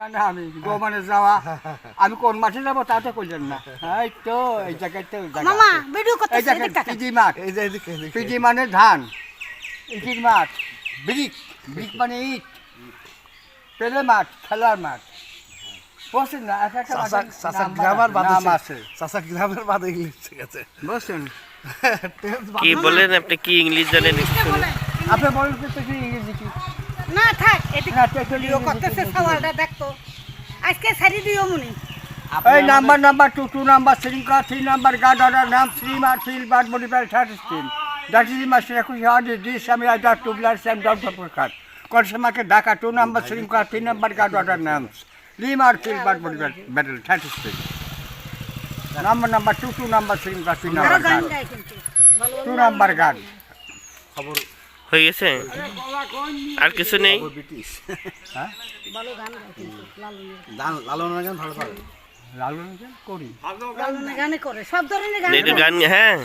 না আমি গোমানে যাওয়া আমি কোন মাঠে যাব তা তো করলেন না। এই তো এই জায়গায় তো মামা ভিডিও করতে এই জায়গায় পিজি মাঠ। এই যে এদিকে এদিকে পিজি মানে ধান ইটির মাঠ ব্রিক ব্রিক মানে ইট পেলে মাঠ খেলার মাঠ। বসেন না এক একটা চাচা মাঠের চাচা নাম গ্রামার বাদ- নাম আছে। গ্রামের বাদে ইংলিশ ঠিক আছে বসেন কি বলেন আপনি কি ইংলিশ জানেন। আপনি বলেন দেখি ইংরেজি কি না থাক এদিক করতেছে সওয়ালটা দেখতো আজকে সারি দিও মুনি। এই number number two two number শ্রীঙ্কা three number guard order নাম শ্রী মার ফিল বাদ মডিফাই থার্টি স্টিন দ্যাট ইজ মাস্টার একুশ হান্ড্রেড দিস আমি আইডার টু ব্লাড স্যাম ডক্টর প্রকাশ কনসেমাকে ঢাকা টু নাম্বার শ্রীঙ্কা থ্রি নাম্বার গার্ড অর্ডার নাম লি মার ফিল বাদ modify battle thirty স্টিন number number two two number শ্রীঙ্কা three number guard two number guard খবর হয়ে গেছে? আর কিছু নেই? হ্যাঁ? গান হ্যাঁ।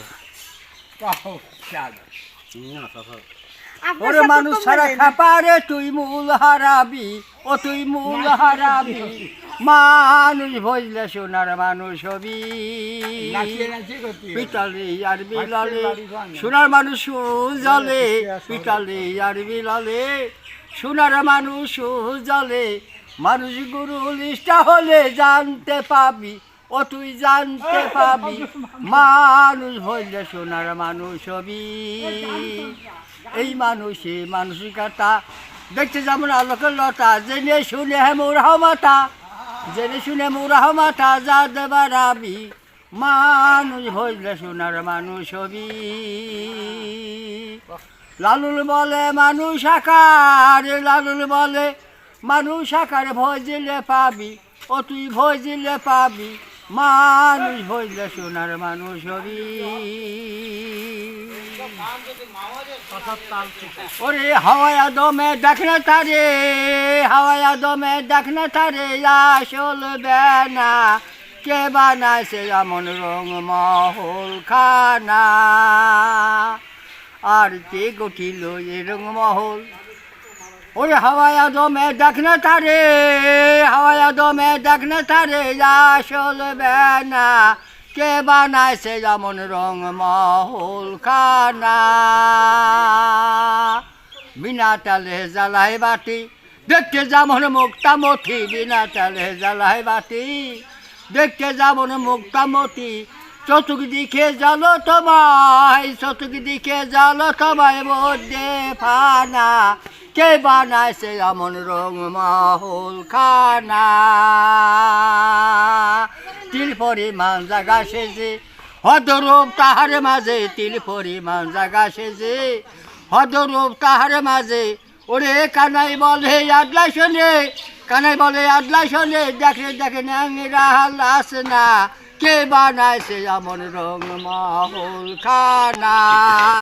ওরে মানুষ সারা খাপারে তুই মূল হারাবি ও তুই মূল হারাবি। মানুষ ভজলে সোনার মানুষ হবি। পিতালে আর বিলালে সোনার মানুষ জলে পিতালে আর বিলালে সোনার মানুষ জলে মানুষ গুরু লিষ্টা হলে জানতে পাবি ও তুই জানতে পাবি মানুষ ভজলে সোনার মানুষ হবি এই মানুষে মানসিকতা দেখতে যেমন আলোকের লতা জেনে শুনে হে মোরাহ মাতা জেনে শুনে মোরাহ মাতা যা দেবার আবি মানুষ ভজলে সোনার মানুষ হবি লালুল বলে মানুষ আকার লালুল বলে মানুষ আকার ভজলে পাবি ও তুই ভজলে পাবি মানুষ ভজলে সোনার মানুষ হবি। ওরে হাওয়ায়া দমে দেখনা তারে, হাওয়ায়া দমে দেখনা তারে, আসল বেনা। কে বানাইছে এমন রং মহল খানা আর কে গঠিল এ রং মহল? ওরে হাওয়ায়া দমে দেখনা তারে, হাওয়ায়া দমে দেখনা তারে আসল বেনা, কে বানাইছে যেমন রং মহল খানা। বিনা তালে জ্বালাই বাটি দেখতে যেমন মুক্তামতি বিনা তালে জ্বালাই বাটি দেখতে যেমন মুক্তামতি চতুক দিকে জালো তোমায় চতুক দিকে জালো তোমায় মধ্যে ফানা। কে বানাইছে এমন রং মহল খানা? তিল পরিমাণ জাগা সেজে হদরূপ তাহার মাঝে তিল পরিমাণ জাগা সেজে হদরূপ তাহার মাঝে, ওরে কানাই বলে আদলা শোনে, কানাই বলে আদলা শোনে, দেখে দেখে ন্যাংরা হাল্লাস না, কে বানাইছে এমন রং মহল খানা?